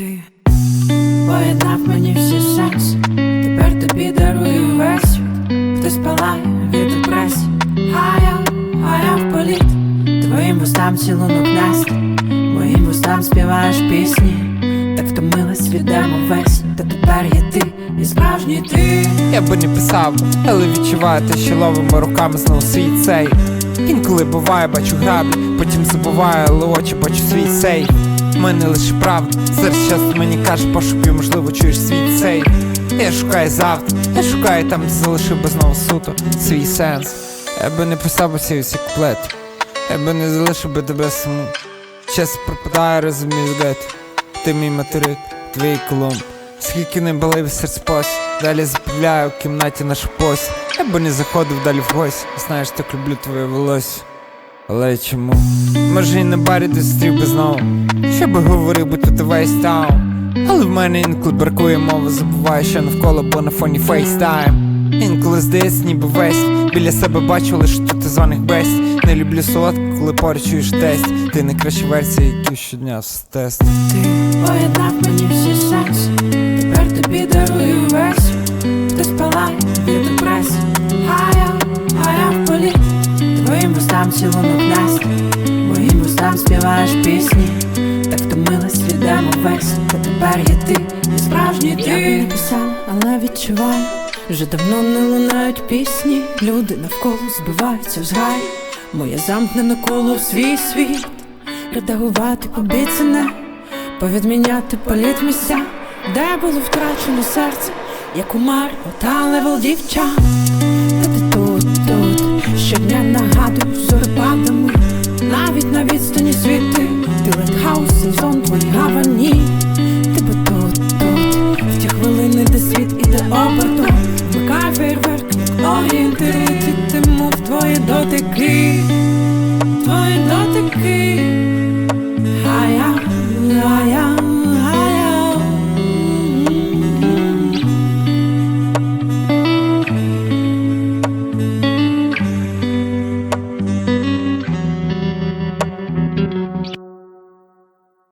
Ти поєднав мені всі сенси, тепер тобі дарую весь світ. Хтось палає від депресії, а я, а я в політ. Твоїм вустам цілунок нести, моїм вустам співаєш пісні. Так втомилась від весь, та тепер є ти, і справжній ти. Я би не писав, але відчуваю те, що ловими руками знову свій цей. Інколи буває, бачу граблі, потім забуваю, але очі бачу свій сейф. В мене лише правда, зараз час мені каже, пошукай, можливо, чуєш свій цей. Я шукаю завтра, я шукаю там, де залишив би знову суто свій сенс. Я би не писав усі всі куплети, я би не залишив би тебе саму. Час пропадає, розумію, де ти. Мій материк, твій колон. Скільки не болив серце спось, далі запівляю у кімнаті нашу пось. Я би не заходив далі в гості, знаєш, так люблю твоє волосся. Але чому? Може і на барі зустрів би знову. Що би говорив би тут весь таун. Але в мене інколи бракує мови, забуваю, що навколо, бо на фоні фейстайм. Інколи здається, ніби весь біля себе бачу лише тут званих бесть. Не люблю солодко, коли поруч чуєш. Ти найкраща версія, яку щодня тест. Ти поєднав мені всі сенси, тепер тобі дарую весь. Хтось палає від депресії, а я, а в політ. Твоїм вустам цілунок нести, вустам співаєш пісні. Так втомилась від весь, та тепер є ти, і справжній ти. Я не писав, але відчуваю, вже давно не лунають пісні. Люди навколо збиваються в зграй. Моє замкнене коло в свій світ, редагувати обіцяне, повідміняти політ місця, де було втрачено серце, як у Маріо та левел дівчат. Та ти тут, тут щодня нагадую відстані світи, ти лайтхаус, сезон твої гавані. Ти би тут, тут, в ті хвилини, де світ іде обертом, вмикай фейерверк, орієнти орієнтири, в твої дотики, твої дотики.